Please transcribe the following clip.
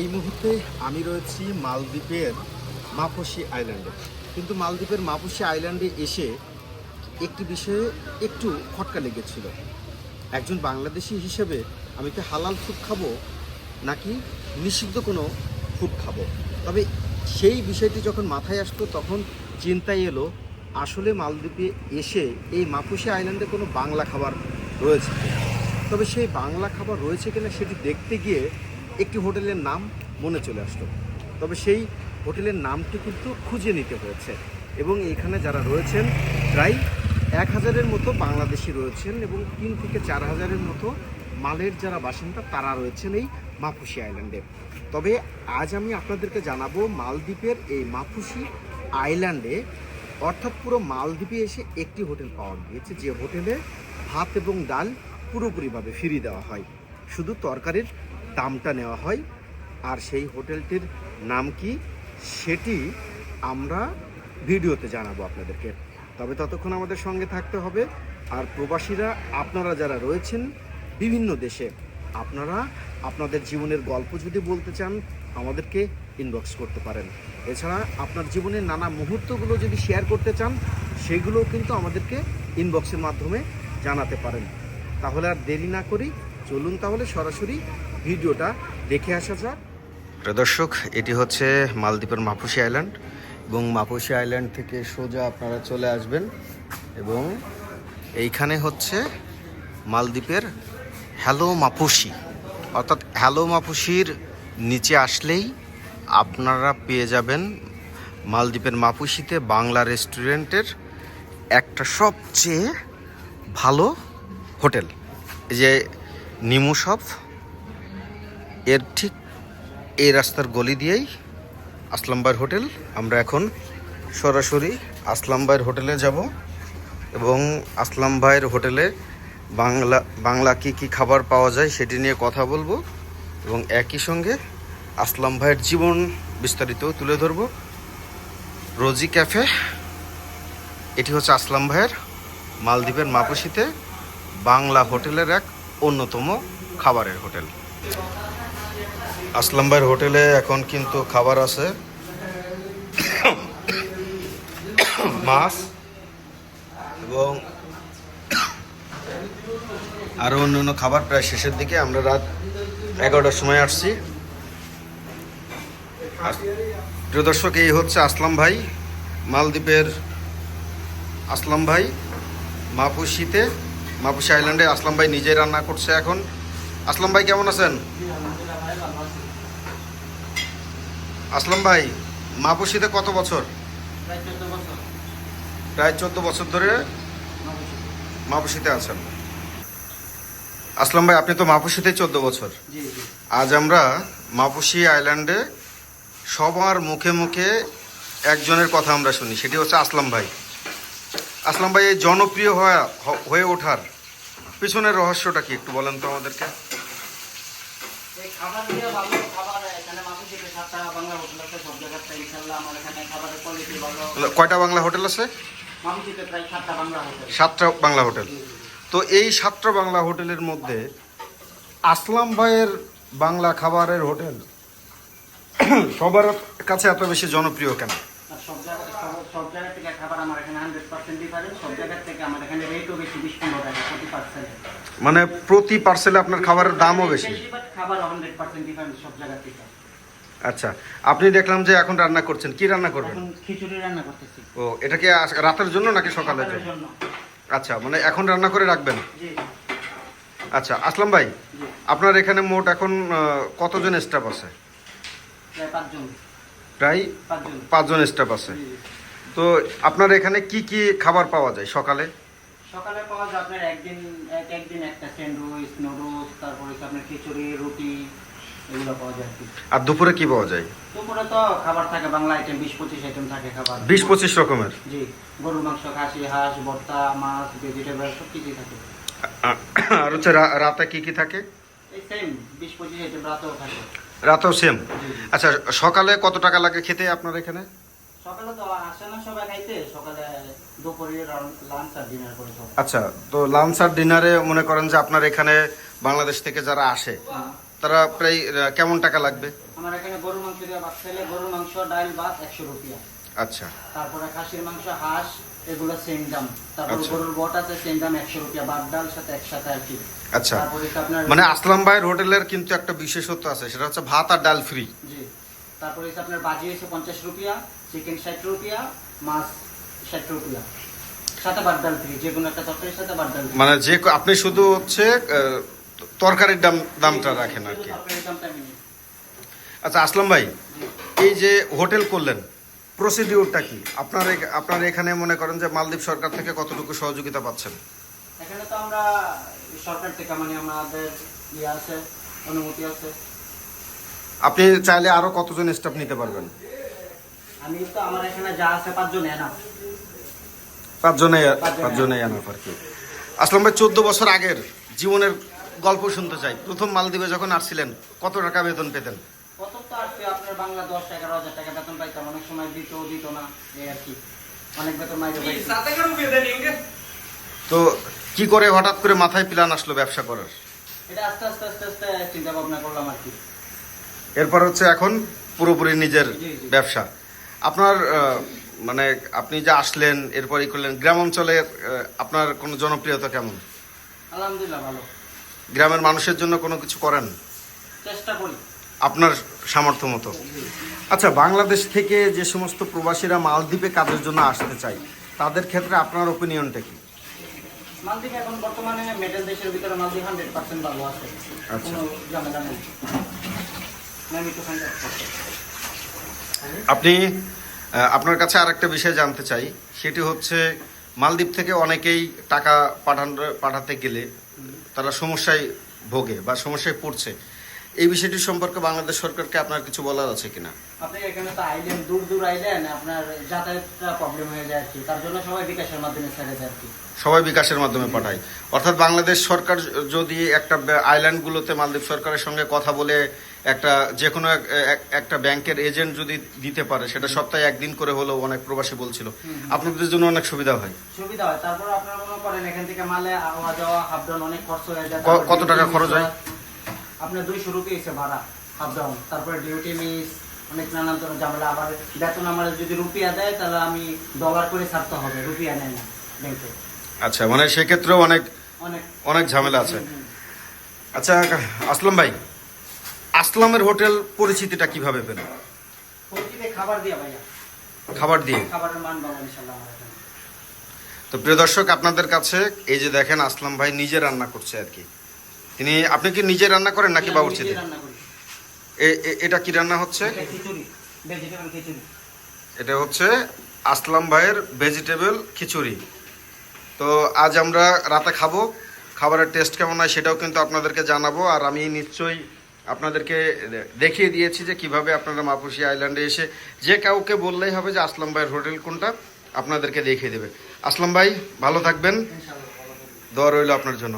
এই মুহূর্তে আমি রয়েছি মালদ্বীপের মাপসি আইল্যান্ডে। কিন্তু মালদ্বীপের মাপসি আইল্যান্ডে এসে একটি বিষয়ে একটু খটকা লেগেছিল। একজন বাংলাদেশি হিসেবে আমি কি হালাল ফুড খাব নাকি নিষিদ্ধ কোনো ফুড খাব? তবে সেই বিষয়টি যখন মাথায় আসতো তখন চিন্তায় এলো, আসলে মালদ্বীপে এসে এই মাপুসি আইল্যান্ডে কোনো বাংলা খাবার রয়েছে তবে সেই বাংলা খাবার রয়েছে কিনা সেটি দেখতে গিয়ে একটি হোটেলের নাম মনে চলে আসলো। তবে সেই হোটেলের নামটি কিন্তু খুঁজে নিতে হয়েছে এবং এখানে যারা রয়েছেন, প্রায় এক হাজারের মতো বাংলাদেশি রয়েছেন এবং তিন থেকে চার হাজারের মতো মালের যারা বাসিন্দা, তারা রয়েছেন এই মাফুসি আইল্যান্ডে। তবে আজ আমি আপনাদেরকে জানাব মালদ্বীপের এই মাফুসি আইল্যান্ডে, অর্থাৎ পুরো মালদ্বীপে এসে একটি হোটেল পাওয়া গিয়েছে, যে হোটেলে ভাত এবং ডাল পুরোপুরিভাবে ফিরিয়ে দেওয়া হয়। শুধু তরকারির দামটা নেওয়া হয়। আর সেই হোটেলটির নাম কি সেটি আমরা ভিডিওতে জানাব আপনাদেরকে। তবে ততক্ষণ আমাদের সঙ্গে থাকতে হবে। আর প্রবাসীরা, আপনারা যারা রয়েছেন বিভিন্ন দেশে, আপনারা আপনাদের জীবনের গল্প যদি বলতে চান, আমাদেরকে ইনবক্স করতে পারেন। এছাড়া আপনার জীবনের নানা মুহূর্তগুলো যদি শেয়ার করতে চান, সেগুলোও কিন্তু আমাদেরকে ইনবক্সের মাধ্যমে জানাতে পারেন। তাহলে আর দেরি না করি, চলুন তাহলে সরাসরি ভিডিওটা দেখে আসা যাক। দর্শক, এটি হচ্ছে মালদ্বীপের মাপুসি আইল্যান্ড এবং মাপুসি আইল্যান্ড থেকে সোজা আপনারা চলে আসবেন এবং এইখানে হচ্ছে মালদ্বীপের হ্যালো মাপুসি। অর্থাৎ হ্যালো মাপুসির নিচে আসলেই আপনারা পেয়ে যাবেন মালদ্বীপের মাপুসিতে বাংলা রেস্টুরেন্টের একটা সবচেয়ে ভালো হোটেল। এই যে নিমু শপ এর ঠিক এই রাস্তার গলি দিয়েই আসলাম ভাইয়ের হোটেল। আমরা এখন সরাসরি আসলাম ভাইয়ের হোটেলে যাব এবং আসলাম ভাইয়ের হোটেলে বাংলা বাংলা কী কী খাবার পাওয়া যায় সেটি নিয়ে কথা বলব এবং একই সঙ্গে আসলাম ভাইয়ের জীবন বিস্তারিত তুলে ধরবো। রোজি ক্যাফে, এটি হচ্ছে আসলাম ভাইয়ের মালদ্বীপের মাপুসিতে বাংলা হোটেলের এক অন্যতম খাবারের হোটেল। আসলাম ভাইয়ের হোটেলে এখন কিন্তু খাবার আছে। মাছ এবং আরও অন্য অন্য খাবার প্রায় শেষের দিকে। আমরা রাত এগারোটার সময় আসছি। প্রিয় দর্শক, এই হচ্ছে আসলাম ভাই মালদ্বীপের আসলাম ভাই মাপুসিতে মাপুসি আইল্যান্ডে। আসলাম ভাই নিজেই রান্না করছে এখন। আসলাম ভাই কেমন আছেন? আসলাম ভাই মাপুসিতে কত বছর? প্রায় চোদ্দ বছর। ধরে মাপুসিতে আছেন। আসলাম ভাই আপনি তো মাপুসিতে চোদ্দ বছর। আজ আমরা মাপুসি আইল্যান্ডে সবার মুখে মুখে একজনের কথা আমরা শুনি সেটি হচ্ছে আসলাম ভাই। আসলাম ভাই এই জনপ্রিয় হওয়া হয়ে ওঠার পিছনের রহস্যটা কি একটু বলেন তো আমাদেরকে। খাবার কয়টা বাংলা হোটেল আছে? সাতটা বাংলা হোটেল। তো এই সাতটা বাংলা হোটেলের মধ্যে আসলাম ভাইয়ের বাংলা খাবারের হোটেল সবার কাছে এত বেশি জনপ্রিয় কেন? সব জায়গা সব- সব জায়গা থেকে খাবার আমার এখানে হান্ড্রেড পার্সেন্ট ডিফারেন্ট সব জায়গা থেকে আমার এখানে রেটও বেশি বিশ পনেরো টাকা প্রতি পার্সেন্ট মানে প্রতি পার্সেলে আপনার খাবারের দামও বেশি বাট খাবারও হান্ড্রেড পার্সেন্ট ডিফারেন্ট সব জায়গা থেকে। আচ্ছা আপনি দেখলাম যে এখন রান্না করছেন। কি রান্না করবেন? খিচুড়ি রান্না করতেছি। ও এটা কি রাতের জন্য নাকি সকালের জন্য? আচ্ছা মানে এখন রান্না করে রাখবেন? জি আচ্ছা আসলাম ভাই। আপনার এখানে মোট এখন কতজন স্টাফ আছে? প্রায় পাঁচজন। স্টাফ আছে। তো আপনার এখানে কি কি খাবার পাওয়া যায় সকালে? সকালে পাওয়া যায় আপনার একদিন এক একদিন একটা স্যান্ডউইচ নুডলস তারপরে আপনার খিচুড়ি রুটি এগুলো পাওয়া যায় আর দুপুরে কি পাওয়া যায়? দুপুরে তো খাবার থাকে বাংলা আইটেম বিশ পঁচিশ আইটেম থাকে খাবার। বিশ পঁচিশ রকমের? জি গরুর মাংস খাসি হাঁস ভর্তা মাছ ভেজিটেবল সব কিছুই থাকে। আর হচ্ছে রাতে কি কি থাকে? এই সেম বিশ পঁচিশ আইটেম রাতেও থাকে। রাতেও সেম। আচ্ছা সকালে কত টাকা লাগে খেতে আপনার এখানে? সকালে তো আসে না সবাই খাইতে সকালে দুপুরে লাঞ্চ আর ডিনার করে আচ্ছা তো লাঞ্চ আর ডিনারে মনে করেন যে আপনার এখানে বাংলাদেশ থেকে যারা আসে তারা প্রায় কেমন টাকা লাগবে? আমার এখানে গরুর মাংস দিয়ে ভাত খেলে গরুর মাংস ডাল ভাত একশো রুপিয়া। আচ্ছা। তারপরে খাসির মাংস হাঁস এগুলো সেম দাম। তারপর আচ্ছা। গরুর বট আছে সেম দাম একশো রুপিয়া। ভাত ডাল সাথে একসাথে আর কি। আচ্ছা। মানে আসলাম ভাইয়ের হোটেলের কিন্তু একটা বিশেষত্ব আছে সেটা হচ্ছে ভাত আর ডাল ফ্রি জি। তারপরে হচ্ছে আপনার বাজি হচ্ছে পঞ্চাশ রুপিয়া চিকেন ষাট রুপিয়া মাছ ষাট রুপিয়া। সাথে বাদ ডাল ফ্রি যে কোনো একটা তরকারির সাথে বাদ ডাল মানে যে আপনি শুধু হচ্ছে তরকারির দাম দামটা রাখেন আর কি। আচ্ছা আসলাম ভাই। এই যে হোটেল করলেন প্রসিডিউরটা কি? আপনার আপনার এখানে মনে করেন যে মালদ্বীপ সরকার থেকে কতটুকু সহযোগিতা পাচ্ছেন? এখানে তো আমরা সরকার থেকে মানে আমাদের ইয়ে আছে অনুমতি আছে। আপনি চাইলে আরও কতজন স্টাফ নিতে পারবেন? আমি তো আমার এখানে যা আছে পাঁচজন এনা পাঁচজনে পাঁচজনে। আনাফ আর কি। আসলাম ভাই চোদ্দ বছর আগের জীবনের গল্প শুনতে চাই। প্রথম মালদ্বীপে যখন আসছিলেন কত টাকা বেতন পেতেন? কত তো আসছে আপনার বাংলা দশ এগারো হাজার টাকা বেতন পাইতাম। অনেক সময় দিত দিত না এই আর কি। অনেক বেতন মাইরে তো কি করে হঠাৎ করে মাথায় প্ল্যান আসলো ব্যবসা করার? এটা আস্তে আস্তে আস্তে আস্তে চিন্তা ভাবনা করলাম আর কি। এরপর হচ্ছে এখন পুরোপুরি নিজের। ব্যবসা। আপনার মানে আপনি যে আসলেন এরপরই করলেন গ্রাম অঞ্চলের আহ, আপনার কোনো জনপ্রিয়তা কেমন? আলহামদুলিল্লাহ ভালো। গ্রামের মানুষের জন্য কোনো কিছু করেন? চেষ্টা করি। আপনার সামর্থ্য মতো। আচ্ছা বাংলাদেশ থেকে যে সমস্ত প্রবাসীরা মালদ্বীপে কাজের জন্য আসতে চায় তাদের ক্ষেত্রে আপনার ওপিনিয়নটা কি? মালদ্বীপ এখন বর্তমানে মেডেল দেশের ভিতরে মালদ্বীপ হান্ড্রেড পার্সেন্ট ভালো আছে। আচ্ছা। কোনো ঝামেলা নেই। আপনি আপনার কাছে আরেকটা বিষয় জানতে চাই সেটি হচ্ছে মালদ্বীপ থেকে অনেকেই টাকা পাঠান পাঠাতে গেলে তারা সমস্যায় ভোগে বা সমস্যায় পড়ছে। এই বিষয়টি সম্পর্কে বাংলাদেশ সরকারকে আপনার কিছু বলার আছে কিনা? আপনি এখানে তো আইলেন দূর দূর আইলেন আপনার যাতায়াতটা প্রবলেম হয়ে যায় আর কি তার জন্য সবাই বিকাশের মাধ্যমে ছেড়ে যায় আর কি সবাই বিকাশের মাধ্যমে পাঠায়। অর্থাৎ বাংলাদেশ সরকার যদি একটা আইল্যান্ডগুলোতে মালদ্বীপ সরকারের সঙ্গে কথা বলে একটা যে কোনো এক- এক- একটা ব্যাংকের এজেন্ট যদি দিতে পারে সেটা সপ্তাহে একদিন করে হলেও অনেক প্রবাসী বলছিল। আপনাদের জন্য অনেক সুবিধা হয়। সুবিধা হয়। তারপর আপনারা মনে করেন এখান থেকে মালে আওয়া যাওয়া হাফ ডাউন অনেক খরচ হয়ে যায়। কত টাকা খরচ হয়? আপনার দুইশো রুপি এসে ভাড়া হাফ ডাউন তারপরে ডিউটি মিস অনেক নানান ধরনের ঝামেলা। আবার বেতন আমার যদি রুপিয়া দেয় তাহলে আমি ডলার করে ছাড়তে হবে রুপিয়া নেয় না ব্যাংকে। আচ্ছা মানে সেক্ষেত্রেও অনেক অনেক। অনেক ঝামেলা আছে। আচ্ছা আসলাম ভাই। আসলামের হোটেল পরিচিতিটা কীভাবে পেলেন? খাবার দিয়ে ভাইয়া। খাবার খাবারের মান তো প্রিয় দর্শক আপনাদের কাছে এই যে দেখেন আসলাম ভাই নিজে রান্না করছে আর কি। তিনি আপনি কি নিজে রান্না করেন নাকি বাবুর্চি এটা কি রান্না হচ্ছে? এটা হচ্ছে আসলাম ভাইয়ের ভেজিটেবল খিচুড়ি। তো আজ আমরা রাতে খাব। খাবারের টেস্ট কেমন হয় সেটাও কিন্তু আপনাদেরকে জানাব। আর আমি নিশ্চয়ই আপনাদেরকে দেখিয়ে দিয়েছি যে কীভাবে আপনারা মাপুসি আইল্যান্ডে এসে যে কাউকে বললেই হবে যে আসলাম ভাইয়ের হোটেল কোনটা আপনাদেরকে দেখিয়ে দেবে। আসলাম ভাই ভালো থাকবেন। দোয়া রইল আপনার জন্য।